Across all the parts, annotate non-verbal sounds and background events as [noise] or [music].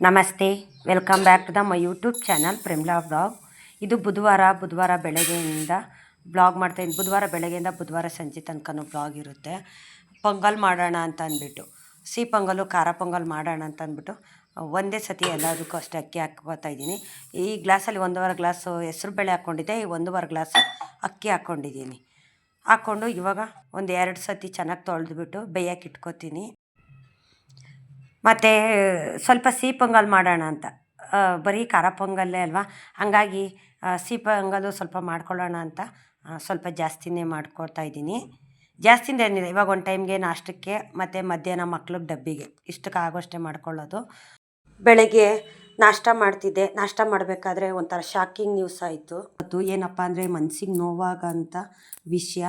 ನಮಸ್ತೆ, welcome back to the my YouTube channel Premla blog ಇದು ಬುಧವಾರ ಬುಧವಾರ ಬೆಳಗ್ಗೆಯಿಂದ ಬ್ಲಾಗ್ ಮಾಡ್ತಾಯಿದ್ದೀನಿ ಬುಧವಾರ ಬೆಳಗ್ಗೆಯಿಂದ ಬುಧವಾರ ಸಂಜೆ ತನಕನೂ ಬ್ಲಾಗ್ ಇರುತ್ತೆ. ಪೊಂಗಲ್ ಮಾಡೋಣ ಅಂತ ಅಂದ್ಬಿಟ್ಟು, ಸಿಹಿ ಪೊಂಗಲು, ಖಾರ ಪೊಂಗಲ್ ಮಾಡೋಣ ಅಂತ ಅಂದ್ಬಿಟ್ಟು ಒಂದೇ ಸತಿ ಎಲ್ಲದಕ್ಕೂ ಅಷ್ಟೇ ಅಕ್ಕಿ ಹಾಕ್ಕೋತಾ ಇದ್ದೀನಿ. ಈ ಗ್ಲಾಸಲ್ಲಿ ಒಂದೂವರೆ ಗ್ಲಾಸು ಹೆಸ್ರು ಬೇಳೆ ಹಾಕ್ಕೊಂಡಿದ್ದೆ. ಈ ಒಂದೂವರೆ ಗ್ಲಾಸು ಅಕ್ಕಿ ಹಾಕ್ಕೊಂಡಿದ್ದೀನಿ. ಹಾಕ್ಕೊಂಡು ಇವಾಗ ಒಂದು ಎರಡು ಸತಿ ಚೆನ್ನಾಗಿ ತೊಳೆದ್ಬಿಟ್ಟು ಬೇಯಕ್ಕೆ ಇಟ್ಕೊತೀನಿ. ಮತ್ತು, ಸ್ವಲ್ಪ ಸಿಹಿ ಪೊಂಗಲ್ ಮಾಡೋಣ ಅಂತ. ಬರೀ ಖಾರ ಪೊಂಗಲ್ಲೇ ಅಲ್ವಾ? ಹಾಗಾಗಿ ಸಿಹಿ ಪೊಂಗಲು ಸ್ವಲ್ಪ ಮಾಡ್ಕೊಳ್ಳೋಣ ಅಂತ ಸ್ವಲ್ಪ ಜಾಸ್ತಿನೇ ಮಾಡ್ಕೊಳ್ತಾ ಇದ್ದೀನಿ. ಜಾಸ್ತಿಯಿಂದ ಏನಿಲ್ಲ, ಇವಾಗ ಒಂದು ಟೈಮ್ಗೆ ನಾಷ್ಟಕ್ಕೆ ಮತ್ತು ಮಧ್ಯಾಹ್ನ ಮಕ್ಳಿಗೆ ಡಬ್ಬಿಗೆ. ಇಷ್ಟಕ್ಕೆ ಆಗೋಷ್ಟೇ ಮಾಡ್ಕೊಳ್ಳೋದು. ಬೆಳಗ್ಗೆ ನಾಷ್ಟ ಮಾಡ್ತಿದ್ದೆ. ನಾಷ್ಟ ಮಾಡಬೇಕಾದ್ರೆ ಒಂಥರ ಶಾಕಿಂಗ್ ನ್ಯೂಸ್ ಆಯಿತು. ಅದು ಏನಪ್ಪ ಅಂದರೆ ಮನ್ಸಿಗೆ ನೋವಾಗಂಥ ವಿಷಯ.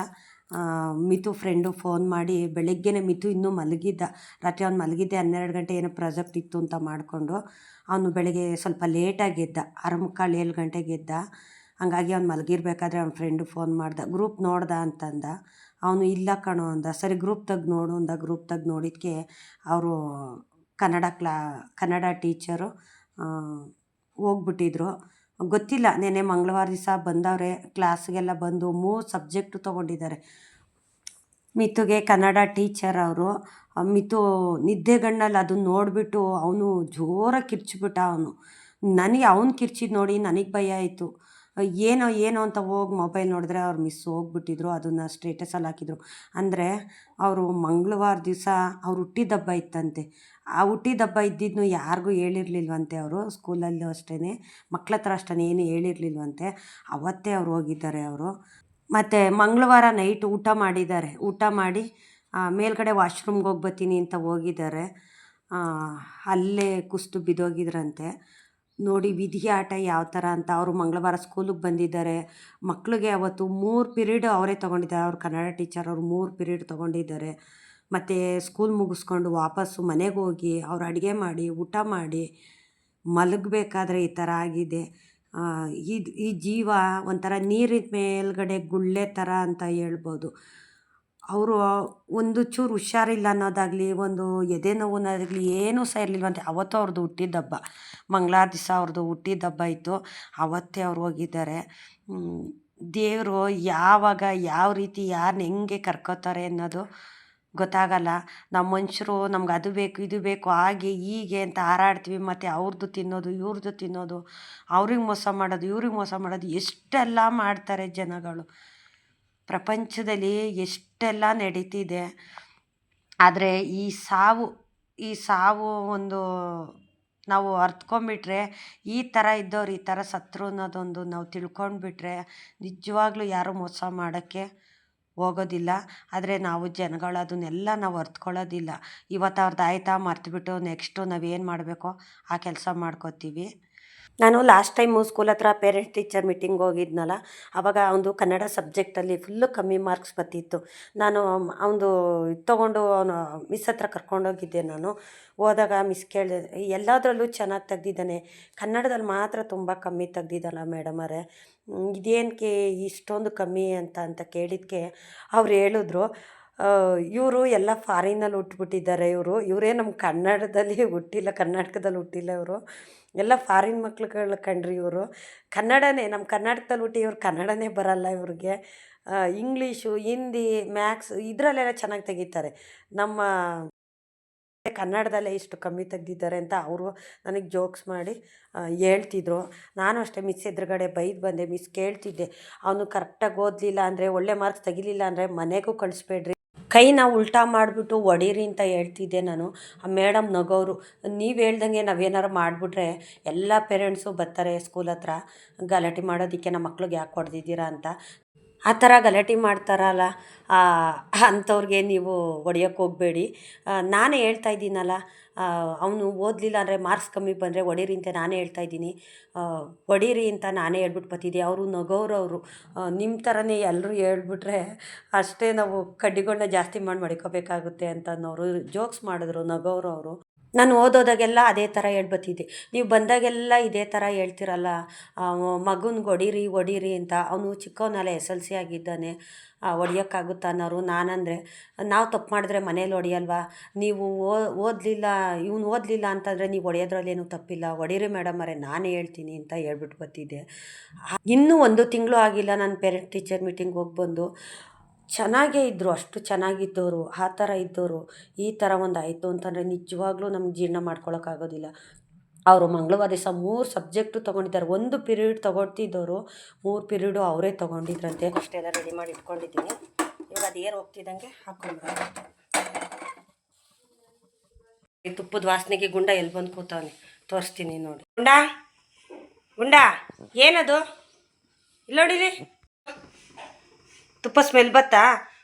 ಮಿತು ಫ್ರೆಂಡು ಫೋನ್ ಮಾಡಿ ಬೆಳಗ್ಗೆನೇ ಮಿತು ಇನ್ನೂ ಮಲಗಿದ್ದ. ರಾತ್ರಿ ಅವ್ನು ಮಲಗಿದ್ದೆ, ಹನ್ನೆರಡು ಗಂಟೆ ಏನೋ ಪ್ರಾಜೆಕ್ಟ್ ಇತ್ತು ಅಂತ ಮಾಡಿಕೊಂಡು ಅವನು ಬೆಳಗ್ಗೆ ಸ್ವಲ್ಪ ಲೇಟಾಗಿ ಎದ್ದ ಆರು ಮುಕ್ಕಾಲು ಏಳು ಗಂಟೆಗೆ ಎದ್ದ. ಹಂಗಾಗಿ ಅವ್ನು ಮಲಗಿರ್ಬೇಕಾದ್ರೆ ಅವ್ನ ಫ್ರೆಂಡು ಫೋನ್ ಮಾಡ್ದ, ಗ್ರೂಪ್ ನೋಡ್ದ ಅಂತಂದ. ಅವನು ಇಲ್ಲ ಕಣೋ ಅಂದ, ಸರಿ ಗ್ರೂಪ್ ತೆಗ್ದು ನೋಡು ಅಂದ. ಗ್ರೂಪ್ ತೆಗ್ದು ನೋಡಿದ್ಕೆ ಅವರು ಕನ್ನಡ ಕ್ಲಾ, ಕನ್ನಡ ಟೀಚರು ಹೋಗ್ಬಿಟ್ಟಿದ್ರು. ಗೊತ್ತಿಲ್ಲ. ನೆನ್ನೆ ಮಂಗಳವಾರ ದಿವಸ ಬಂದವ್ರೆ, ಕ್ಲಾಸ್ಗೆಲ್ಲ ಬಂದು ಮೂರು ಸಬ್ಜೆಕ್ಟು ತೊಗೊಂಡಿದ್ದಾರೆ. ಮಿತುಗೆ ಕನ್ನಡ ಟೀಚರ್ ಅವರು. ಮಿತು ನಿದ್ದೆಗಣ್ಣಲ್ಲಿ ಅದನ್ನು ನೋಡಿಬಿಟ್ಟು ಅವನು ಜೋರಾಗಿ ಕಿರ್ಚಿಬಿಟ್ಟ ಅವನು. ನನಗೆ ಅವ್ನು ಕಿರ್ಚಿದ್ದು ನೋಡಿ ನನಗೆ ಭಯ ಆಯಿತು. ಏನೋ ಏನೋ ಅಂತ ಹೋಗಿ ಮೊಬೈಲ್ ನೋಡಿದ್ರೆ ಅವ್ರು ಮಿಸ್ ಹೋಗ್ಬಿಟ್ಟಿದ್ರು, ಅದನ್ನು ಸ್ಟೇಟಸಲ್ಲಿ ಹಾಕಿದ್ರು. ಅಂದರೆ ಅವರು ಮಂಗಳವಾರ ದಿವಸ ಅವ್ರು ಹುಟ್ಟಿದ ಹಬ್ಬ ಇತ್ತಂತೆ. ಆ ಹುಟ್ಟಿದ ಹಬ್ಬ ಇದ್ದಿದ್ದನ್ನು ಯಾರಿಗೂ ಹೇಳಿರ್ಲಿಲ್ವಂತೆ ಅವರು ಸ್ಕೂಲಲ್ಲೂ ಅಷ್ಟೇ ಮಕ್ಳ ಹತ್ರ ಅಷ್ಟೇ ಏನು ಹೇಳಿರ್ಲಿಲ್ವಂತೆ. ಅವತ್ತೇ ಅವ್ರು ಹೋಗಿದ್ದಾರೆ ಅವರು. ಮತ್ತು ಮಂಗಳವಾರ ನೈಟ್ ಊಟ ಮಾಡಿದ್ದಾರೆ. ಊಟ ಮಾಡಿ ಮೇಲ್ಗಡೆ ವಾಶ್ರೂಮ್ಗೆ ಹೋಗಿ ಬರ್ತೀನಿ ಅಂತ ಹೋಗಿದ್ದಾರೆ. ಅಲ್ಲೇ ಕುಸ್ತು ಬಿದ್ದೋಗಿದ್ರಂತೆ. ನೋಡಿ ವಿಧಿ ಆಟ ಯಾವ ಥರ ಅಂತ ಅವರು ಮಂಗಳವಾರ ಸ್ಕೂಲಿಗೆ ಬಂದಿದ್ದಾರೆ. ಮಕ್ಕಳಿಗೆ ಅವತ್ತು ಮೂರು ಪಿರಿಯಡ್ ಅವರೇ ತೊಗೊಂಡಿದ್ದಾರೆ. ಅವ್ರು ಕನ್ನಡ ಟೀಚರ್ ಅವರು ಮೂರು ಪಿರಿಯಡ್ ತೊಗೊಂಡಿದ್ದಾರೆ. ಮತ್ತು ಸ್ಕೂಲ್ ಮುಗಿಸ್ಕೊಂಡು ವಾಪಸ್ಸು ಮನೆಗೆ ಹೋಗಿ ಅವ್ರು ಅಡುಗೆ ಮಾಡಿ, ಊಟ ಮಾಡಿ ಮಲಗಬೇಕಾದ್ರೆ ಈ ಥರ ಆಗಿದೆ. ಇದು, ಈ ಜೀವ ಒಂಥರ ನೀರಿನ ಮೇಲ್ಗಡೆ ಗುಳ್ಳೆ ಥರ ಅಂತ ಹೇಳ್ಬೋದು. ಅವರು ಒಂದು ಚೂರು ಹುಷಾರಿಲ್ಲ ಅನ್ನೋದಾಗಲಿ, ಒಂದು ಎದೆ ಅನ್ನೋದಾಗಲಿ ಏನೂ ಸಹ ಇರಲಿಲ್ವಂತೆ ಅವತ್ತು ಅವ್ರದ್ದು ಹುಟ್ಟಿದ ಹಬ್ಬ ಮಂಗಳಾರ ದಿವಸ ಅವ್ರದ್ದು ಹುಟ್ಟಿದ ಹಬ್ಬ ಇತ್ತು. ಅವತ್ತೇ ಅವ್ರು ಹೋಗಿದ್ದಾರೆ. ದೇವರು ಯಾವಾಗ, ಯಾವ ರೀತಿ ಯಾರನ್ನ ಹೆಂಗೆ ಕರ್ಕೋತಾರೆ ಅನ್ನೋದು ಗೊತ್ತಾಗಲ್ಲ. ನಮ್ಮ ಮನುಷ್ಯರು ನಮ್ಗೆ ಅದು ಬೇಕು, ಇದು ಬೇಕು, ಹಾಗೆ, ಹೀಗೆ ಅಂತ ಹಾರಾಡ್ತೀವಿ. ಮತ್ತು ಅವ್ರದ್ದು ತಿನ್ನೋದು ಇವ್ರದ್ದು ತಿನ್ನೋದು, ಅವ್ರಿಗೆ ಮೋಸ ಮಾಡೋದು, ಇವ್ರಿಗೆ ಮೋಸ ಮಾಡೋದು, ಎಷ್ಟೆಲ್ಲ ಮಾಡ್ತಾರೆ ಜನಗಳು. ಪ್ರಪಂಚದಲ್ಲಿ ಎಷ್ಟೆಲ್ಲ ನಡೀತಿದೆ. ಆದರೆ ಈ ಸಾವು ಈ ಸಾವು ಒಂದು ನಾವು ಅರ್ತ್ಕೊಂಬಿಟ್ರೆ ಈ ಥರ ಇದ್ದವ್ರು ಈ ಥರ ಸತ್ರು ಅನ್ನೋದೊಂದು ನಾವು ತಿಳ್ಕೊಂಡ್ಬಿಟ್ರೆ ನಿಜವಾಗ್ಲೂ ಯಾರೂ ಮೋಸ ಮಾಡೋಕ್ಕೆ ಹೋಗೋದಿಲ್ಲ. ಆದರೆ ನಾವು ಜನಗಳು ಅದನ್ನೆಲ್ಲ ನಾವು ಅರ್ತ್ಕೊಳ್ಳೋದಿಲ್ಲ. ಇವತ್ತು ಅವ್ರದ್ದು ಆಯ್ತಾ ಮರ್ತುಬಿಟ್ಟು ನೆಕ್ಸ್ಟು ನಾವೇನು ಮಾಡಬೇಕೋ ಆ ಕೆಲಸ ಮಾಡ್ಕೋತೀವಿ. ನಾನು ಲಾಸ್ಟ್ ಟೈಮು ಸ್ಕೂಲ್ ಹತ್ರ ಪೇರೆಂಟ್ಸ್ ಟೀಚರ್ ಮೀಟಿಂಗ್ ಹೋಗಿದ್ನಲ್ಲ ಆವಾಗ ಅವನು ಕನ್ನಡ ಸಬ್ಜೆಕ್ಟಲ್ಲಿ ಫುಲ್ಲು ಕಮ್ಮಿ ಮಾರ್ಕ್ಸ್ ಬರ್ತಿತ್ತು. ನಾನು ಅವನು ತೊಗೊಂಡು ಅವನು ಮಿಸ್ ಹತ್ರ ಕರ್ಕೊಂಡೋಗಿದ್ದೆ ನಾನು. ಹೋದಾಗ ಮಿಸ್ ಕೇಳಿದೆ, ಎಲ್ಲದರಲ್ಲೂ ಚೆನ್ನಾಗಿ ತೆಗ್ದಿದ್ದಾನೆ. ಕನ್ನಡದಲ್ಲಿ ಮಾತ್ರ ತುಂಬ ಕಮ್ಮಿ ತೆಗ್ದಿದ್ದಲ್ಲ ಮೇಡಮರೇ ಇದೇನಕ್ಕೆ ಇಷ್ಟೊಂದು ಕಮ್ಮಿ ಅಂತ ಅಂತ ಕೇಳಿದ್ಕೆ ಅವ್ರು ಹೇಳಿದ್ರು ಇವರು ಎಲ್ಲ ಫಾರಿನಲ್ಲಿ ಹುಟ್ಬಿಟ್ಟಿದ್ದಾರೆ ಇವರು. ಇವರೇ ನಮ್ಮ ಕನ್ನಡದಲ್ಲಿ ಹುಟ್ಟಿಲ್ಲ, ಕರ್ನಾಟಕದಲ್ಲಿ ಹುಟ್ಟಿಲ್ಲ ಇವರು. ಎಲ್ಲ ಫಾರಿನ್ ಮಕ್ಳುಗಳು ಕಣ್ರಿ ಇವರು. ಕನ್ನಡನೇ ನಮ್ಮ ಕರ್ನಾಟಕದಲ್ಲಿ ಹುಟ್ಟಿ ಇವ್ರು ಕನ್ನಡನೇ ಬರಲ್ಲ ಇವ್ರಿಗೆ. ಇಂಗ್ಲೀಷು ಹಿಂದಿ ಮ್ಯಾಕ್ಸ್ ಇದರಲ್ಲೆಲ್ಲ ಚೆನ್ನಾಗಿ ತೆಗಿತಾರೆ. ನಮ್ಮ ಕನ್ನಡದಲ್ಲೇ ಇಷ್ಟು ಕಮ್ಮಿ ತೆಗ್ದಿದ್ದಾರೆ ಅಂತ ಅವರು ನನಗೆ ಜೋಕ್ಸ್ ಮಾಡಿ ಹೇಳ್ತಿದ್ರು. ನಾನು ಅಷ್ಟೇ ಮಿಸ್ ಎದುರುಗಡೆ ಬೈದು ಬಂದೆ ಮಿಸ್ ಕೇಳ್ತಿದ್ದೆ. ಅವನು ಕರೆಕ್ಟಾಗಿ ಓದಲಿಲ್ಲ ಅಂದರೆ, ಒಳ್ಳೆ ಮಾರ್ಕ್ಸ್ ತೆಗಿಲಿಲ್ಲ ಅಂದರೆ ಮನೆಗೂ ಕಳಿಸ್ಬೇಡ್ರಿ. ಕೈನ ಉಲ್ಟಾ ಮಾಡಿಬಿಟ್ಟು ಒಡೀರಿ ಅಂತ ಹೇಳ್ತಿದ್ದೆ ನಾನು. ಆ ಮೇಡಮ್ ನಗೋರು, ನೀವು ಹೇಳ್ದಂಗೆ ನಾವೇನಾರು ಮಾಡಿಬಿಟ್ರೆ ಎಲ್ಲ ಪೇರೆಂಟ್ಸು ಬರ್ತಾರೆ ಸ್ಕೂಲ್ ಹತ್ರ, ಗಲಾಟೆ ಮಾಡೋದಕ್ಕೆ ನಮ್ಮ ಮಕ್ಳಿಗೆ ಯಾಕೆ ಹೊಡೆದಿದ್ದೀರಾ? ಅಂತ. ಆ ಥರ ಗಲಾಟೆ ಮಾಡ್ತಾರಲ್ಲ ಅಂಥವ್ರಿಗೆ ನೀವು ಹೊಡಿಯೋಕ್ಕೆ ಹೋಗಬೇಡಿ. ನಾನೇ ಹೇಳ್ತಾ ಇದ್ದೀನಲ್ಲ ಅವನು ಓದಲಿಲ್ಲ ಅಂದರೆ ಮಾರ್ಕ್ಸ್ ಕಮ್ಮಿ ಬಂದರೆ ಹೊಡೀರಿ ಅಂತ ನಾನೇ ಹೇಳ್ತಾ ಇದ್ದೀನಿ. ಹೊಡೀರಿ ಅಂತ ನಾನೇ ಹೇಳ್ಬಿಟ್ಟು ಬರ್ತಿದ್ದೆ. ಅವರು ನಗೋರವರು ನಿಮ್ಮ ಥರನೇ ಎಲ್ಲರೂ ಹೇಳ್ಬಿಟ್ರೆ ಅಷ್ಟೇ ನಾವು ಕಡ್ಡಿಗಳನ್ನ ಜಾಸ್ತಿ ಮಾಡಿ ಮಡಿಕೋಬೇಕಾಗುತ್ತೆ ಅಂತ ಅನ್ನೋರು ಜೋಕ್ಸ್ ಮಾಡಿದ್ರು ನಗೋರು ಅವರು. ನಾನು ಓದೋದಾಗೆಲ್ಲ ಅದೇ ಥರ ಹೇಳ್ಬತ್ತಿದ್ದೆ. ನೀವು ಬಂದಾಗೆಲ್ಲ ಇದೇ ಥರ ಹೇಳ್ತಿರಲ್ಲ ಮಗುನ್ಗೆ ಹೊಡೀರಿ ಹೊಡೀರಿ ಅಂತ. ಅವನು ಚಿಕ್ಕವನಲ್ಲ, ಎಸ್ ಎಲ್ ಸಿ ಆಗಿದ್ದಾನೆ. ಹೊಡಿಯೋಕ್ಕಾಗುತ್ತಾ ಅನ್ನೋರು ನಾನಂದರೆ, ನಾವು ತಪ್ಪು ಮಾಡಿದ್ರೆ ಮನೇಲಿ ಹೊಡಿಯಲ್ವ ನೀವು ಓದಲಿಲ್ಲ, ಇವ್ನು ಓದಲಿಲ್ಲ ಅಂತಂದರೆ ನೀವು ಹೊಡೆಯೋದ್ರಲ್ಲೇನು ತಪ್ಪಿಲ್ಲ. ಹೊಡೀರಿ ಮೇಡಮರೇ ನಾನೇ ಹೇಳ್ತೀನಿ ಅಂತ ಹೇಳ್ಬಿಟ್ಟು ಬತ್ತಿದ್ದೆ. ಇನ್ನೂ ಒಂದು ತಿಂಗಳು ಆಗಿಲ್ಲ, ನಾನು ಪೇರೆಂಟ್ ಟೀಚರ್ ಮೀಟಿಂಗ್ ಹೋಗಿ ಬಂದು. ಚೆನ್ನಾಗೇ ಇದ್ದರು ಅಷ್ಟು ಚೆನ್ನಾಗಿದ್ದವರು ಆ ಥರ ಇದ್ದವರು ಈ ಥರ ಒಂದು ಆಯಿತು ಅಂತಂದರೆ ನಿಜವಾಗ್ಲೂ ನಮ್ಗೆ ಜೀರ್ಣ ಮಾಡ್ಕೊಳಕ್ಕಾಗೋದಿಲ್ಲ ಅವರು ಮಂಗಳವಾರ ದಿವಸ ಮೂರು ಸಬ್ಜೆಕ್ಟು ತೊಗೊಂಡಿದ್ದಾರೆ. ಒಂದು ಪಿರಿಯಡ್ ತೊಗೊಳ್ತಿದ್ದವರು ಮೂರು ಪಿರಿಯಡು ಅವರೇ ತೊಗೊಂಡಿದ್ರಂತೆ. ಅಷ್ಟೆಲ್ಲ ರೆಡಿ ಮಾಡಿ ಇಟ್ಕೊಂಡಿದ್ದೀನಿ. ಇವಾಗ ಅದು ಏರ್ ಹೋಗ್ತಿದ್ದಂಗೆ ಈ ತುಪ್ಪದ ವಾಸನೆಗೆ ಗುಂಡ ಎಲ್ಲಿ ಬಂದು ಕೂತವನೆ? ತೋರಿಸ್ತೀನಿ ನೋಡಿ. ಗುಂಡ? ಗುಂಡ? ಏನದು? ಇಲ್ಲ ನೋಡಿರಿ ತುಪ್ಪ ಸ್ಮೆಲ್ ಬತ್ತಾ?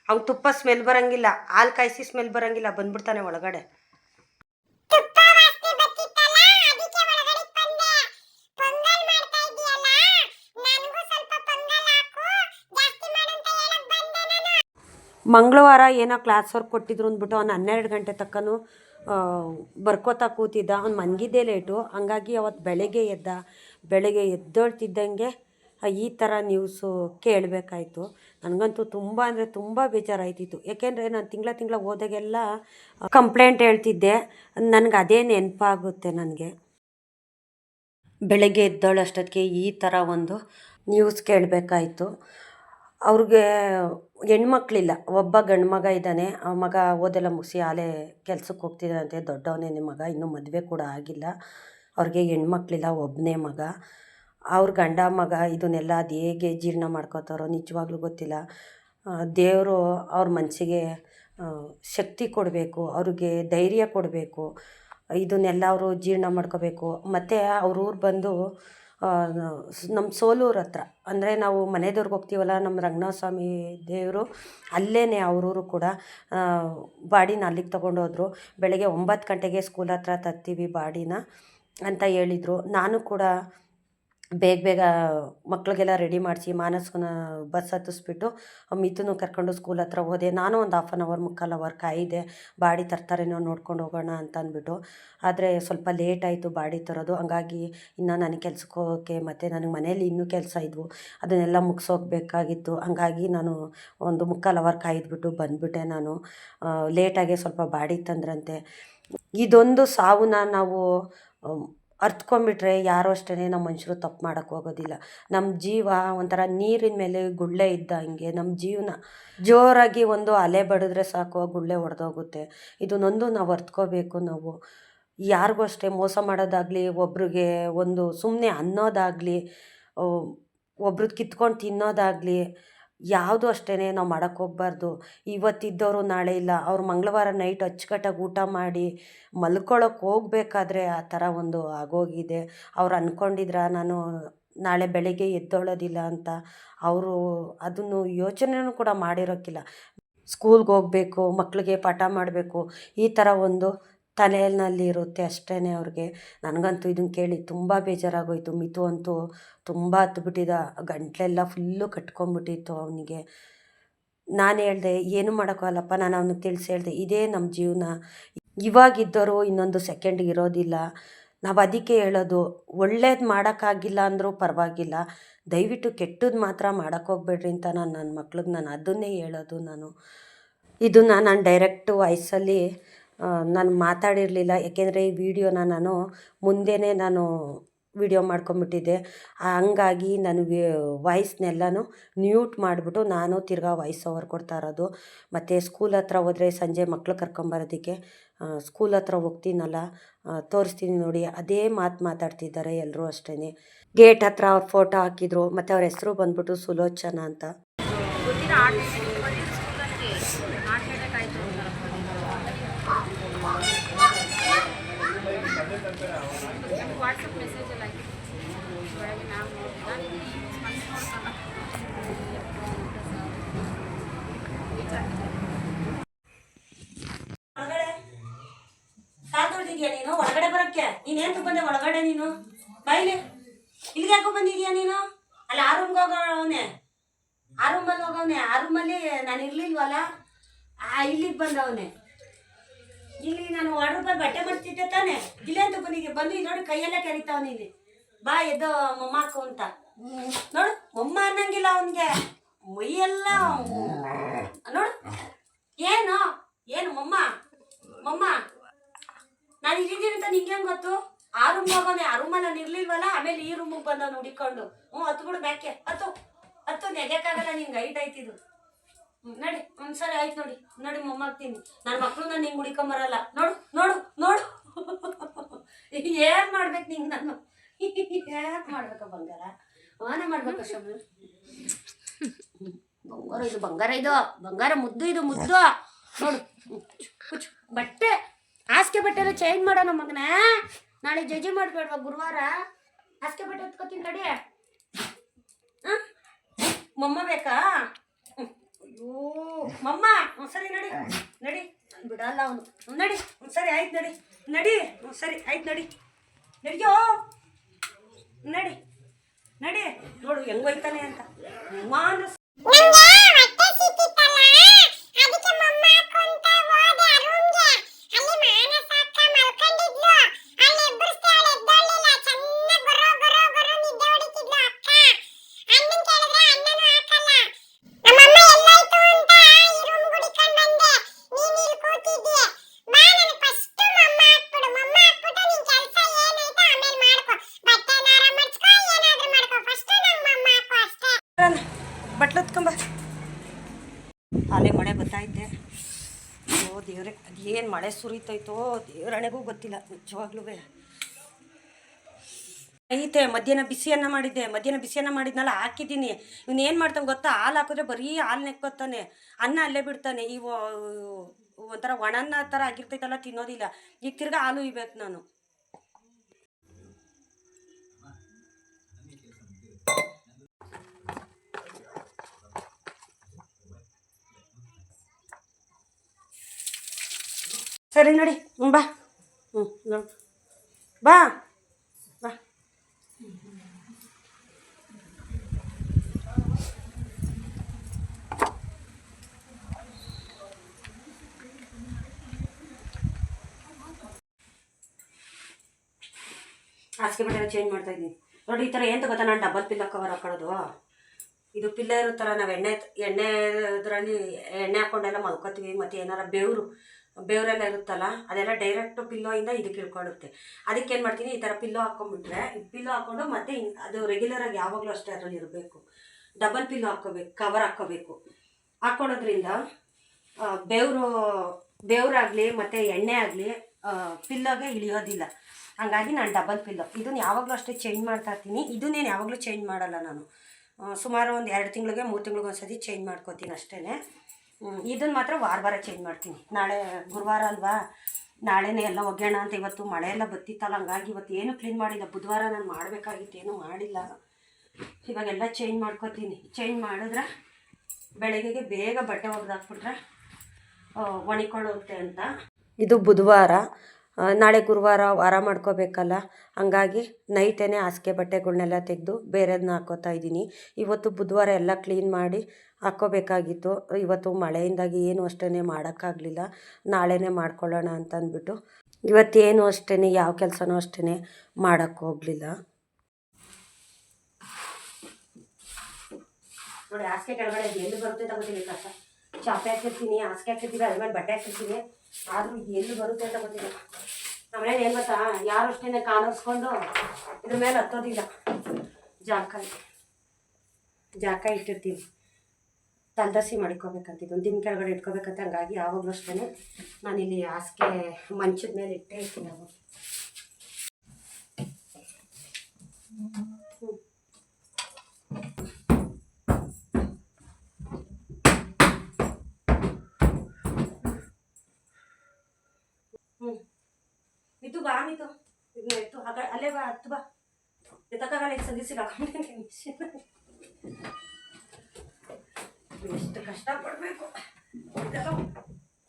ಅವ್ನು ತುಪ್ಪ ಸ್ಮೆಲ್ ಬರಂಗಿಲ್ಲ. ಹಾಲು ಕಾಯಿಸಿ ಸ್ಮೆಲ್ ಬರಂಗಿಲ್ಲ. ಬಂದ್ಬಿಡ್ತಾನೆ ಒಳಗಡೆ. ಮಂಗಳವಾರ ಏನೋ ಕ್ಲಾಸ್ ವರ್ಕ್ ಕೊಟ್ಟಿದ್ರು ಅಂದ್ಬಿಟ್ಟು ಅವ್ನು ಹನ್ನೆರಡು ಗಂಟೆ ತಕ್ಕನು ಬರ್ಕೋತಾ ಕೂತಿದ್ದ. ಅವ್ನು ಮನ್ಗಿದ್ದೇ ಲೇಟು. ಹಂಗಾಗಿ ಅವತ್ತು ಬೆಳಗ್ಗೆ ಎದ್ದ. ಬೆಳಗ್ಗೆ ಎದ್ದೊಳ್ತಿದ್ದಂಗೆ ಈ ಥರ ನ್ಯೂಸು ಕೇಳಬೇಕಾಯ್ತು. ನನಗಂತೂ ತುಂಬ ಅಂದರೆ ತುಂಬ ಬೇಜಾರಾಯ್ತಿತ್ತು. ಯಾಕೆಂದರೆ ನಾನು ತಿಂಗಳ ತಿಂಗಳ ಹೋದಾಗೆಲ್ಲ ಕಂಪ್ಲೇಂಟ್ ಹೇಳ್ತಿದ್ದೆ. ನನಗೆ ಅದೇ ನೆನಪಾಗುತ್ತೆ ನನಗೆ. ಬೆಳಗ್ಗೆ ಎದ್ದೋಳಷ್ಟೊತ್ತಿಗೆ ಈ ಥರ ಒಂದು ನ್ಯೂಸ್ ಕೇಳಬೇಕಾಯ್ತು. ಅವ್ರಿಗೆ ಹೆಣ್ಮಕ್ಳಿಲ್ಲ, ಒಬ್ಬ ಗಂಡು ಮಗ ಇದ್ದಾನೆ. ಆ ಮಗ ಓದೆಲ್ಲ ಮುಗಿಸಿ ಆಲೆ ಕೆಲ್ಸಕ್ಕೆ ಹೋಗ್ತಿದ್ದಾನಂತೆ ದೊಡ್ಡವನೇ ಮಗ ಇನ್ನೂ ಮದುವೆ ಕೂಡ ಆಗಿಲ್ಲ. ಅವ್ರಿಗೆ ಹೆಣ್ಮಕ್ಳಿಲ್ಲ ಒಬ್ಬನೇ ಮಗ. ಅವ್ರ ಗಂಡ ಮಗ ಇದನ್ನೆಲ್ಲ ಅದು ಹೇಗೆ ಜೀರ್ಣ ಮಾಡ್ಕೋತಾರೋ ನಿಜವಾಗ್ಲೂ ಗೊತ್ತಿಲ್ಲ. ದೇವರು ಅವ್ರ ಮನಸ್ಸಿಗೆ ಶಕ್ತಿ ಕೊಡಬೇಕು, ಅವ್ರಿಗೆ ಧೈರ್ಯ ಕೊಡಬೇಕು, ಇದನ್ನೆಲ್ಲ ಅವರು ಜೀರ್ಣ ಮಾಡ್ಕೋಬೇಕು. ಮತ್ತು ಅವ್ರ ಊರು ಬಂದು ನಮ್ಮ ಸೋಲೂರು ಹತ್ರ, ಅಂದರೆ ನಾವು ಮನೆದವ್ರಿಗೆ ಹೋಗ್ತೀವಲ್ಲ ನಮ್ಮ ರಂಗನಾಥ ಸ್ವಾಮಿ ದೇವರು ಅಲ್ಲೇ ಅವ್ರೂರು ಕೂಡ ಬಾಡಿನ ಅಲ್ಲಿಗೆ ತೊಗೊಂಡೋದ್ರು. ಬೆಳಗ್ಗೆ ಒಂಬತ್ತು ಗಂಟೆಗೆ ಸ್ಕೂಲ್ ಹತ್ರ ತರ್ತೀವಿ ಬಾಡಿನ ಅಂತ ಹೇಳಿದರು. ನಾನು ಕೂಡ ಬೇಗ ಬೇಗ ಮಕ್ಳಿಗೆಲ್ಲ ರೆಡಿ ಮಾಡಿಸಿ ಮಾನಸ್ಕನ ಬಸ್ ಹತ್ತಿಸ್ಬಿಟ್ಟು ಮಿಥುನು ಕರ್ಕೊಂಡು ಸ್ಕೂಲ್ ಹತ್ರ ಹೋದೆ. ನಾನು ಒಂದು ಹಾಫ್ ಆನ್ ಅವರ್ ಮುಕ್ಕಾಲು ಅವರ್ ಕಾಯಿದೆ. ಬಾಡಿ ತರ್ತಾರೇನೋ ನೋಡ್ಕೊಂಡು ಹೋಗೋಣ ಅಂತ ಅಂದ್ಬಿಟ್ಟು. ಆದರೆ ಸ್ವಲ್ಪ ಲೇಟ್ ಆಯಿತು ಬಾಡಿ ತರೋದು. ಹಂಗಾಗಿ ಇನ್ನು ನನಗೆ ಕೆಲ್ಸಕ್ಕೆ ಹೋಗೋಕ್ಕೆ ಮತ್ತು ನನಗೆ ಮನೇಲಿ ಇನ್ನೂ ಕೆಲಸ ಇದ್ವು. ಅದನ್ನೆಲ್ಲ ಮುಗಿಸೋಗ್ಬೇಕಾಗಿತ್ತು. ಹಂಗಾಗಿ ನಾನು ಒಂದು ಮುಕ್ಕಾಲು ಅವರ್ ಕಾಯ್ದುಬಿಟ್ಟು ಬಂದುಬಿಟ್ಟೆ ನಾನು. ಲೇಟಾಗೆ ಸ್ವಲ್ಪ ಬಾಡಿ ತಂದ್ರಂತೆ. ಇದೊಂದು ಸಾವನ್ನ ನಾವು ಅರ್ತ್ಕೊಂಡ್ಬಿಟ್ರೆ ಯಾರು ಅಷ್ಟೇ ನಮ್ಮ ಮನುಷ್ಯರು ತಪ್ಪು ಮಾಡೋಕ್ಕೆ ಹೋಗೋದಿಲ್ಲ. ನಮ್ಮ ಜೀವ ಒಂಥರ ನೀರಿನ ಮೇಲೆ ಗುಳ್ಳೆ ಇದ್ದ ಇದ್ದಂಗೆ ನಮ್ಮ ಜೀವನ. ಜೋರಾಗಿ ಒಂದು ಅಲೆ ಬಡಿದ್ರೆ ಸಾಕು, ಆ ಗುಳ್ಳೆ ಒಡೆದೋಗುತ್ತೆ. ಇದನ್ನೊಂದು ನಾವು ಅರ್ತ್ಕೋಬೇಕು ನಾವು. ಯಾರಿಗೂ ಅಷ್ಟೇ ಮೋಸ ಮಾಡೋದಾಗಲಿ, ಒಬ್ರಿಗೆ ಒಂದು ಸುಮ್ಮನೆ ಅನ್ನೋದಾಗಲಿ ಒಬ್ರದ್ದು ಕಿತ್ಕೊಂಡು ತಿನ್ನೋದಾಗಲಿ ಯಾವುದು ಅಷ್ಟೇ ನಾವು ಮಾಡೋಕ್ಕೆ ಹೋಗ್ಬಾರ್ದು. ಇವತ್ತಿದ್ದವರು ನಾಳೆ ಇಲ್ಲ. ಅವ್ರು ಮಂಗಳವಾರ ನೈಟ್ ಅಚ್ಚುಕಟ್ಟಾಗಿ ಊಟ ಮಾಡಿ ಮಲ್ಕೊಳಕ್ಕೆ ಹೋಗ್ಬೇಕಾದ್ರೆ ಆ ಥರ ಒಂದು ಆಗೋಗಿದೆ. ಅವ್ರು ಅಂದ್ಕೊಂಡಿದ್ರ ನಾನು ನಾಳೆ ಬೆಳಿಗ್ಗೆ ಎದ್ದೋಳೋದಿಲ್ಲ ಅಂತ. ಅವರು ಅದನ್ನು ಯೋಚನೆನೂ ಕೂಡ ಮಾಡಿರೋಕ್ಕಿಲ್ಲ. ಸ್ಕೂಲ್ಗೆ ಹೋಗಬೇಕು ಮಕ್ಕಳಿಗೆ ಪಾಠ ಮಾಡಬೇಕು, ಈ ಥರ ಒಂದು ತಲೆಯಲ್ಲಿ ಇರುತ್ತೆ ಅಷ್ಟೇ ಅವ್ರಿಗೆ. ನನಗಂತೂ ಇದನ್ನು ಕೇಳಿ ತುಂಬ ಬೇಜಾರಾಗೋಯಿತು. ಮಿತು ಅಂತೂ ತುಂಬ ಹತ್ಬಿಟ್ಟಿದ್ದ ಗಂಟ್ಲೆಲ್ಲ ಫುಲ್ಲು ಕಟ್ಕೊಂಬಿಟ್ಟಿತ್ತು ಅವನಿಗೆ. ನಾನು ಹೇಳಿದೆ, ಏನು ಮಾಡೋಕ್ಕಾಗಲ್ಲಪ್ಪ ನಾನು ಅವನಿಗೆ ತಿಳಿಸಿ ಹೇಳಿದೆ, ಇದೇ ನಮ್ಮ ಜೀವನ. ಇವಾಗಿದ್ದವರು ಇನ್ನೊಂದು ಸೆಕೆಂಡ್ಗೆ ಇರೋದಿಲ್ಲ. ನಾವು ಅದಕ್ಕೆ ಹೇಳೋದು, ಒಳ್ಳೇದು ಮಾಡೋಕ್ಕಾಗಿಲ್ಲ ಅಂದರೂ ಪರವಾಗಿಲ್ಲ. ದಯವಿಟ್ಟು ಕೆಟ್ಟದ್ದು ಮಾತ್ರ ಮಾಡೋಕ್ಕೋಗ್ಬೇಡ್ರಿ ಅಂತ ನಾನು ನನ್ನ ಮಕ್ಳಿಗೆ ನಾನು ಅದನ್ನೇ ಹೇಳೋದು ನಾನು. ಇದನ್ನು ನಾನು ಡೈರೆಕ್ಟು ವಾಯ್ಸಲ್ಲಿ ನಾನು ಮಾತಾಡಿರಲಿಲ್ಲ. ಯಾಕೆಂದರೆ ಈ ವಿಡಿಯೋನ ನಾನು ಮುಂದೆನೇ ನಾನು ವಿಡಿಯೋ ಮಾಡ್ಕೊಂಬಿಟ್ಟಿದ್ದೆ. ಹಂಗಾಗಿ ನಾನು ವಾಯ್ಸ್ನೆಲ್ಲನೂ ಮ್ಯೂಟ್ ಮಾಡಿಬಿಟ್ಟು ನಾನು ತಿರ್ಗಾ ವಾಯ್ಸ್ ಓವರ್ ಕೊಡ್ತಾ ಇರೋದು. ಮತ್ತು ಸ್ಕೂಲ್ ಹತ್ರ ಹೋದರೆ ಸಂಜೆ ಮಕ್ಳು ಕರ್ಕೊಂಬರೋದಕ್ಕೆ ಸ್ಕೂಲ್ ಹತ್ರ ಹೋಗ್ತೀನಲ್ಲ ತೋರಿಸ್ತೀನಿ ನೋಡಿ. ಅದೇ ಮಾತು ಮಾತಾಡ್ತಿದ್ದಾರೆ ಎಲ್ಲರೂ ಅಷ್ಟೇ ಗೇಟ್ ಹತ್ರ ಅವ್ರ ಫೋಟೋ ಹಾಕಿದ್ರು, ಮತ್ತು ಅವ್ರ ಹೆಸರು ಬಂದ್ಬಿಟ್ಟು ಸುಲೋಚನಾ ಅಂತ ವಾಟ್ಸಪ್ ಮೆಸೇಜ್ ಎಲ್ಲ ಬೆಳಗ್ಗೆ ನಾವು ನನಗೆ ಒಳಗಡೆ ತೊಳ್ದಿದ್ಯಾ ನೀನು? ಒಳಗಡೆ ಬರಕ್ಕೆ? ನೀನೇನು ಬಂದೆ ಒಳಗಡೆ ನೀನು? ಬೈಲಿ ಇಲ್ಲಿಗೆ ಯಾಕೋ ಬಂದಿದ್ಯಾ ನೀನು? ಅಲ್ಲಿ, ಆ ರೂಮ್ಗೆ ಹೋಗವನೆ ಆ ರೂಮಲ್ಲಿ ಹೋಗವನೆ ಆ ರೂಮಲ್ಲಿ ನಾನು ಇರ್ಲಿಲ್ವಲ್ಲ? ಆ, ಇಲ್ಲಿಗೆ ಬಂದವನೆ ಇಲ್ಲಿ ನಾನು ಆರ್ಡರ್ ಬಂದು ಬಟ್ಟೆ ಮಾಡ್ತಿದ್ದೆ ತಾನೆ. ಇಲ್ಲ ಅಂತ ಬಂದಿಗೆ ಬಂದು ನೋಡಿ, ಕೈಯಲ್ಲೇ ಕರಿತಾವ ನೀನು. ಬಾ, ಎದ್ದು ಮೊಮ್ಮಕ್ಕು ಅಂತ. ನೋಡು ಮೊಮ್ಮ ಅನ್ನಂಗಿಲ್ಲ ಅವನಿಗೆ. ಮೈಯೆಲ್ಲ ನೋಡು. ಏನು? ಏನು, ಮೊಮ್ಮ? ಮೊಮ್ಮ? ನಾನು ಇಲ್ಲಿದ್ದೀನಿ ಅಂತ ನಿಂಗೆ ಹೆಂಗ್ ಗೊತ್ತು? ಆ ರೂಮ್ ಹೋಗೋನೆ, ಆ ರೂಮಲ್ಲಿ ನಾನು ಇರ್ಲಿಲ್ವಲ್ಲ, ಆಮೇಲೆ ಈ ರೂಮಿಗೆ ಬಂದ ಹುಡಿಕೊಂಡು. ಹ್ಞೂ, ಹತ್ತು ಬಿಡು ಬ್ಯಾಕೆ, ಹತ್ತು ಹತ್ತು ನೆಗೆಕ್ಕಾಗಲ್ಲ ನಿಂಗೆ ಐಟ್ ಐತಿದು ನಡಿ, ಒಂದ್ಸರಿ ಆಯ್ತು ನೋಡಿ ನೋಡಿ ಮೊಮ್ಮಾಗ್ತೀನಿ. ನನ್ನ ಮಕ್ಕಳು ನಾನು ಹಿಂಗೆ ಹುಡಿಕೊಂಬರಲ್ಲ ನೋಡು ನೋಡು ನೋಡು. [laughs] ಏನ್ ಮಾಡ್ಬೇಕು ನಿಂಗೆ ನಾನು? [laughs] ಯಾಕೆ ಮಾಡ್ಬೇಕ ಬಂಗಾರ? ಮಾನ ಮಾಡ್ಬೇಕ ಶಬ್ದ ಬಂಗಾರ ಇದು ಬಂಗಾರ ಇದು, ಬಂಗಾರ ಮುದ್ದು ಇದು, ಮುದ್ದು. ನೋಡು ಬಟ್ಟೆ. ಹಾಸಿಗೆ ಬಟ್ಟೆ ಎಲ್ಲ ಚೇಂಜ್ ಮಾಡೋಣ ಮಗನ. ನಾಳೆ ಜಜ್ಜಿ ಮಾಡ್ಬೇಡ್ವಾ ಗುರುವಾರ. ಹಾಸಿಗೆ ಬಟ್ಟೆ ಎತ್ಕೋತೀನಿ ತಡಿ? ಮಮ್ಮ ಬೇಕಾ. ಅಯ್ಯೋ, ಮಮ್ಮ, ಒಂದ್ಸರಿ ಸರಿ ನಡಿ. ನಡಿ ಬಿಡಲ್ಲ ಅವನು. ನಡಿ, ಒಂದ್ಸರಿ ಸರಿ ಆಯ್ತು ನಡಿ. ನಡಿ, ಒಂದ್ಸರಿ ಸರಿ ಆಯ್ತು ನಡಿ. ನಡಿಯೋ? ನಡಿ ನಡಿ. ನೋಡು ಹೆಂಗೋಯ್ತಾನೆ ಅಂತ. ಮಾನಸ ನಂಗೆ ಹೊಟ್ಟೆ ಸಿಕ್ಕಿತ್ತಲ್ಲ ಅದಕ್ಕೆ ಮಮ್ಮ ಹಾಕೊಂತ ಹೋದೆ ಆ ರೂಮ್ಗೆ ಅಲ್ಲಿ ಮಾನಸ ಅಕ್ಕ ಮಲ್ಕೊಂಡಿದ್ಲು ಅಲ್ಲಿ ಎಬ್ಬರಿಸ್ತಾಳೆ ಎದ್ದೋಳಿಲ್ಲ ಚೆನ್ನಾಗಿ ಗೊರೋ ಗೊರೋ ಗೊರೋ ನಿದ್ದೆ ಹೊಡಿತಿದ್ಲು ಅಕ್ಕ ಅಣ್ಣನ್ ಕೇಳಿದ್ರೆ ಅಣ್ಣನೂ ಹಾಕಲ್ಲ ನಮ್ಮಮ್ಮ ಎಲ್ಲಾಯ್ತು ಅಂತ ಈ ರೂಮ್ ಹುಡಿಕೊಂಡ್ ಬಂದೆ ನೀನ್ ಇಲ್ಲಿ ಕೂತಿದ್ದಿ ಬಾ ನನಗೆ ಫಸ್ಟ್ ಮಮ್ಮ ಹಾಕ್ಬಿಡು ಮಮ್ಮ ಹಾಕ್ಬಿಟ್ಟು ನಿನ್ ಕೆಲಸ ಏನಾಯ್ತು ಆಮೇಲೆ ಮಾಡ್ಕೊ ಬಟ್ಟೆನಾರ ಮಡ್ಚ್ಕೊ ಏನಾದ್ರೂ ಮಾಡ್ಕೊ ಫಸ್ಟ್ ನಂಗೆ ಮಮ್ಮ ಹಾಕು ಅಷ್ಟೇ ಬಟ್ಲತ್ಕೊಂಬ ಅಲೆ ಮಳೆ ಬತ್ತೈತೆ ಓ ದೇವ್ರೆ ಅದೇನು ಮಳೆ ಸುರಿತೈತೋ ದೇವರಣೆಗೂ ಗೊತ್ತಿಲ್ಲ, ನಿಜವಾಗ್ಲೂ ಐತೆ ಮಧ್ಯಾಹ್ನ ಬಿಸಿಯನ್ನ ಮಾಡಿದ್ದೆ, ಮಧ್ಯಾಹ್ನ ಬಿಸಿಯನ್ನ ಮಾಡಿದ್ನಲ್ಲ, ಹಾಕಿದ್ದೀನಿ. ಇವನು ಏನು ಮಾಡ್ತಾನೆ ಗೊತ್ತಾ? ಹಾಲು ಹಾಕಿದ್ರೆ ಬರೀ ಹಾಲು ನೆಕ್ಕೋತಾನೆ. ಅನ್ನ ಅಲ್ಲೇ ಬಿಡ್ತಾನೆ. ಇವು ಒಂಥರ ಒಣನ್ನ ಥರ ಆಗಿರ್ತೈತಲ್ಲ, ತಿನ್ನೋದಿಲ್ಲ. ಈಗ ತಿರ್ಗಾ ಹಾಲು ಇಬೇಕು ನಾನು. ಸರಿ ನೋಡಿ ಹ್ಞೂ ಬಾ. ಹ್ಞೂ ಬಾ. ಬಾ. ಹಾಸಿಗೆ ಬಟ್ಟೆ ಚೇಂಜ್ ಮಾಡ್ತಾ ಇದ್ದೀನಿ. ನೋಡಿ, ಈ ಥರ ಏನು ಗೊತ್ತಾ ನಾನು ಡಬಲ್ ಪಿಲ್ಲ ಕವರ್ ಹಾಕೊಳ್ಳೋದು ಇದು ಪಿಲ್ಲ ಇರುತ್ತಲ್ಲ ನಾವು ಎಣ್ಣೆ ಎಣ್ಣೆ ಇದರಲ್ಲಿ ಎಣ್ಣೆ ಹಾಕೊಂಡೆಲ್ಲ ಮಲ್ಕೋತೀವಿ, ಮತ್ತು ಏನಾರ ಬೆವರು. ಬೆವರೆಲ್ಲ ಇರುತ್ತಲ್ಲ, ಅದೆಲ್ಲ ಡೈರೆಕ್ಟ್ ಪಿಲ್ಲೋಯಿಂದ ಇದಕ್ಕೆ ಇಳ್ಕೊಳ್ಳುತ್ತೆ ಅದಕ್ಕೆ ಏನು ಮಾಡ್ತೀನಿ, ಈ ಥರ ಪಿಲ್ಲೋ ಹಾಕೊಂಡ್ಬಿಟ್ರೆ ಪಿಲ್ಲೋ ಹಾಕ್ಕೊಂಡು ಮತ್ತೆ ಅದು ರೆಗ್ಯುಲರಾಗಿ ಯಾವಾಗಲೂ ಅಷ್ಟೇ ಅದರಲ್ಲಿ ಇರಬೇಕು. ಡಬಲ್ ಪಿಲ್ಲೋ ಹಾಕ್ಕೋಬೇಕು ಕವರ್ ಹಾಕ್ಕೋಬೇಕು ಹಾಕ್ಕೊಳ್ಳೋದ್ರಿಂದ ಬೇವರು, ಬೆವರಾಗಲಿ ಮತ್ತು ಎಣ್ಣೆ ಆಗಲಿ ಪಿಲ್ಲೋಗೆ ಇಳಿಯೋದಿಲ್ಲ. ಹಾಗಾಗಿ ನಾನು ಡಬಲ್ ಪಿಲ್ಲೋ ಇದನ್ನ ಯಾವಾಗಲೂ ಅಷ್ಟೇ ಚೇಂಜ್ ಮಾಡ್ತಾ ಇರ್ತೀನಿ. ಇದನ್ನೇನು ಯಾವಾಗಲೂ ಚೇಂಜ್ ಮಾಡಲ್ಲ ನಾನು. ಸುಮಾರು ಒಂದು ಎರಡು ತಿಂಗಳಿಗೆ, ಮೂರು ತಿಂಗಳಿಗೆ ಒಂದ್ಸತಿ ಚೇಂಜ್ ಮಾಡ್ಕೋತೀನಿ ಅಷ್ಟೇ ಇದನ್ನು ಮಾತ್ರ ವಾರ ವಾರ ಚೇಂಜ್ ಮಾಡ್ತೀನಿ. ನಾಳೆ ಗುರುವಾರ ಅಲ್ವಾ? ನಾಳೆನೇ ಎಲ್ಲ ಒಗ್ಗೋಣ ಅಂತ ಇವತ್ತು ಮಳೆ ಎಲ್ಲ ಬತ್ತಿತ್ತಲ್ಲ, ಹಂಗಾಗಿ ಇವತ್ತು ಏನು ಕ್ಲೀನ್ ಮಾಡಿಲ್ಲ. ಬುಧವಾರ ನಾನು ಮಾಡಬೇಕಾಗಿತ್ತು, ಏನು ಮಾಡಿಲ್ಲ. ಇವಾಗೆಲ್ಲ ಚೇಂಜ್ ಮಾಡ್ಕೋತೀನಿ. ಚೇಂಜ್ ಮಾಡಿದ್ರೆ ಬೆಳಗ್ಗೆಗೆ ಬೇಗ ಬಟ್ಟೆ ಒಗೆದಾಕ್ಬಿಟ್ರೆ ಒಣಿಕೊಳ್ಳುತ್ತೆ ಅಂತ. ಇದು ಬುಧವಾರ. ನಾಳೆ ಗುರುವಾರ ವಾರ ಮಾಡ್ಕೋಬೇಕಲ್ಲ. ಹಂಗಾಗಿ ನೈಟೇನೆ ಹಾಸಿಗೆ ಬಟ್ಟೆಗಳನ್ನೆಲ್ಲ ತೆಗೆದು ಬೇರೆದನ್ನ ಹಾಕೋತಾ ಇದ್ದೀನಿ. ಇವತ್ತು ಬುಧವಾರ ಎಲ್ಲ ಕ್ಲೀನ್ ಮಾಡಿ ಹಾಕ್ಕೋಬೇಕಾಗಿತ್ತು. ಇವತ್ತು ಮಳೆಯಿಂದಾಗಿ ಏನು ಅಷ್ಟೇ ಮಾಡೋಕ್ಕಾಗಲಿಲ್ಲ. ನಾಳೆನೇ ಮಾಡ್ಕೊಳ್ಳೋಣ ಅಂತ ಅಂದ್ಬಿಟ್ಟು ಇವತ್ತೇನು ಅಷ್ಟೇ ಯಾವ ಕೆಲಸನೂ ಅಷ್ಟೇ ಮಾಡೋಕ್ಕೆ ಹೋಗಲಿಲ್ಲ ನೋಡಿ, ಹಾಸಿಗೆ ಕೆಳಗಡೆ ಎಲ್ಲಿ ಬರುತ್ತೆ ಅಂತ ಗೊತ್ತಿಲ್ಲ ಕಸ ಚಾಪೆ ಹಾಕಿರ್ತೀನಿ, ಹಾಸಿಗೆ ಹಾಕಿರ್ತೀನಿ ಅದ್ರ ಮೇಲೆ ಬಟ್ಟೆ ಹಾಕಿರ್ತೀನಿ. ಆದರೂ ಎಲ್ಲಿ ಬರುತ್ತೆ ಅಂತ ಗೊತ್ತಿಲ್ಲ. ಆಮೇಲೆ ಏನು ಗೊತ್ತಾ? ಯಾರು ಅಷ್ಟೇ ಕಾಣಿಸ್ಕೊಂಡು ಇದ್ರ ಮೇಲೆ ಹತ್ತೋದಿಲ್ಲ. ಜಾಕಾಯಿ ಜಾಕ ಇಟ್ಟಿರ್ತೀವಿ ತಲ್ದಸಿ ಮಾಡಿಕೋಬೇಕಂತಿದ್ದು ದಿನ ಕೆಳಗಡೆ ಇಟ್ಕೋಬೇಕಂತ ಹಂಗಾಗಿ ಯಾವಾಗಲೂ ಅಷ್ಟೇ ನಾನಿಲ್ಲಿ ಹಾಸಿಗೆ ಮಂಚದ ಮೇಲೆ ಇಟ್ಟೇ ಇರ್ತೀನಿ ನಾವು ಇದು ಬಾ ಮಿತು ಇದನ್ನ ಎತ್ತು ಆಗ ಅಲ್ಲೇ ಬಾ ಹತ್ತು ಬಾ. ಎತ್ತಕ್ಕಾಗಲ್ಲ, ಈಗ ಮಿಷಿನ್ ಎಷ್ಟು ಕಷ್ಟಪಡಬೇಕು.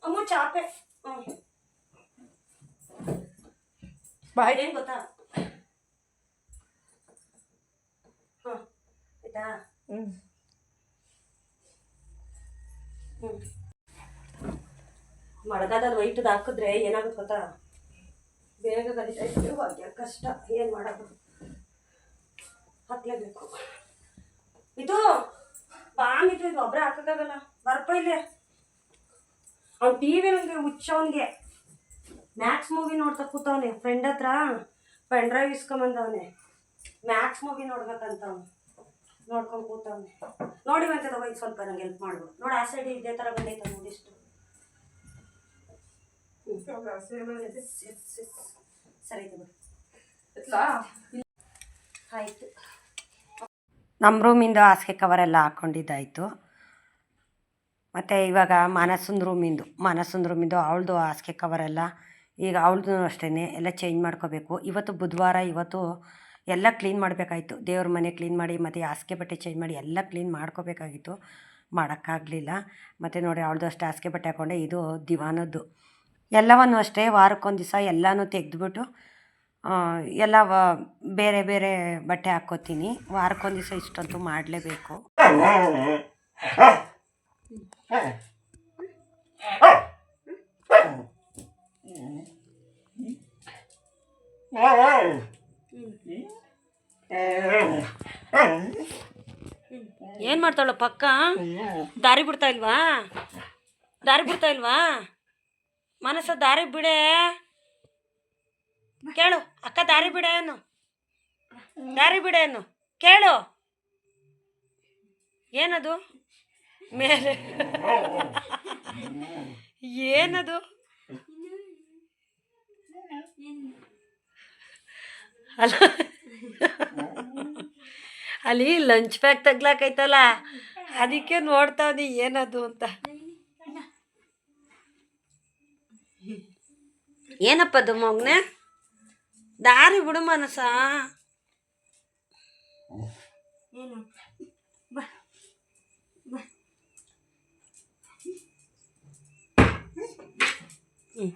ಅಮ್ಮ ಚಾಪೆ ಹ್ಞೂ ಬಾಯ್. ಏನು ಗೊತ್ತಾ? ಹಾಂ ಆಯ್ತಾ? ಹ್ಞೂ ವೈಟದು ಹಾಕಿದ್ರೆ ಏನಾಗುತ್ತೆ ಗೊತ್ತಾ? ಬೇಗ ಕಲಿತಾ ಭಾಗ್ಯ ಕಷ್ಟ ಏನು ಮಾಡೋದು? ಹಾಕ್ಲೇಬೇಕು. ಇದು ಬಾಮ್ ಇದು ಇದು ಒಬ್ಬರೇ ಹಾಕೋಕ್ಕಾಗಲ್ಲ. ಬರ್ಪ ಇಲ್ಲೇ. ಅವ್ನು ಟಿ ವಿ ನನಗೆ ಹುಚ್ಚವನಿಗೆ ಮ್ಯಾಕ್ಸ್ ಮೂವಿ ನೋಡ್ತಾ ಕೂತವನೆ. ಫ್ರೆಂಡ್ ಹತ್ರ ಪೆನ್ ಡ್ರೈವ್ ಇಸ್ಕೊಂಬಂದವನೆ. ಮ್ಯಾಕ್ಸ್ ಮೂವಿ ನೋಡ್ಬೇಕಂತ ಅವನು. ನೋಡ್ಕೊಂಡು ಕೂತವನೆ. ನೋಡಿ ಮತ್ತೆ ತಗೋ ಇದು ಸ್ವಲ್ಪ ನಂಗೆ ಹೆಲ್ಪ್ ಮಾಡ್ಬೋದು ನೋಡಿ ಆ ಸೈಡ್ ಇದೇ ಥರ ಬಂದೈತೆ ನೋಡಿ ಇಷ್ಟು. ಸರಿ ಆಯಿತು. ನಮ್ಮ ರೂಮಿಂದು ಹಾಸಿಗೆ ಕವರೆಲ್ಲ ಹಾಕ್ಕೊಂಡಿದ್ದಾಯಿತು ಮತ್ತು ಇವಾಗ ಮನಸ್ಸಿನ ರೂಮಿಂದು ಮನಸ್ಸಿನ ರೂಮಿಂದು ಅವಳದು ಹಾಸಿಗೆ ಕವರೆಲ್ಲ ಈಗ ಅವಳದು ಅಷ್ಟೇ ಎಲ್ಲ ಚೇಂಜ್ ಮಾಡ್ಕೋಬೇಕು. ಇವತ್ತು ಬುಧವಾರ, ಇವತ್ತು ಎಲ್ಲ ಕ್ಲೀನ್ ಮಾಡಬೇಕಾಯಿತು. ದೇವ್ರ ಮನೆ ಕ್ಲೀನ್ ಮಾಡಿ, ಮತ್ತು ಹಾಸಿಗೆ ಬಟ್ಟೆ ಚೇಂಜ್ ಮಾಡಿ ಎಲ್ಲ ಕ್ಲೀನ್ ಮಾಡ್ಕೋಬೇಕಾಗಿತ್ತು. ಮಾಡೋಕ್ಕಾಗಲಿಲ್ಲ. ಮತ್ತು ನೋಡಿ ಅವಳದು ಅಷ್ಟೇ ಹಾಸಿಗೆ ಬಟ್ಟೆ ಹಾಕ್ಕೊಂಡೆ ಇದು ದಿವಾನದ್ದು. ಎಲ್ಲವನ್ನು ಅಷ್ಟೇ ವಾರಕ್ಕೊಂದು ದಿವಸ ಎಲ್ಲನೂ ತೆಗೆದ್ಬಿಟ್ಟು ಎಲ್ಲ ಬೇರೆ ಬೇರೆ ಬಟ್ಟೆ ಹಾಕೋತೀನಿ ವಾರಕ್ಕೊಂದು ದಿವಸ ಇಷ್ಟಂತೂ ಮಾಡಲೇಬೇಕು. ಏನು ಮಾಡ್ತಾಳ ಪಕ್ಕ? ದಾರಿ ಬಿಡ್ತಾ ಇಲ್ವಾ? ದಾರಿ ಬಿಡ್ತಾ ಇಲ್ವಾ? ಮನಸ್ಸ ದಾರಿ ಬಿಡೆ. ಕೇಳು, ಅಕ್ಕ ದಾರಿ ಬಿಡೇನು ದಾರಿ ಬಿಡೇನು ಕೇಳು. ಏನದು? ಮೇಲೆ. ಏನದು? ಅಲ್ಲ. ಅಲ್ಲಿ ಲಂಚ್ ಪ್ಯಾಕ್ ತಗ್ಲಾಕೈತಲ್ಲ, ಅದಕ್ಕೆ ನೋಡ್ತಾವ್ನಿ ಏನದು ಅಂತ. ಏನಪ್ಪದು ಮಗ್ನೆ? ದಾರಿ ಬಿಡು ಮನಸ ಹ್ಮ್.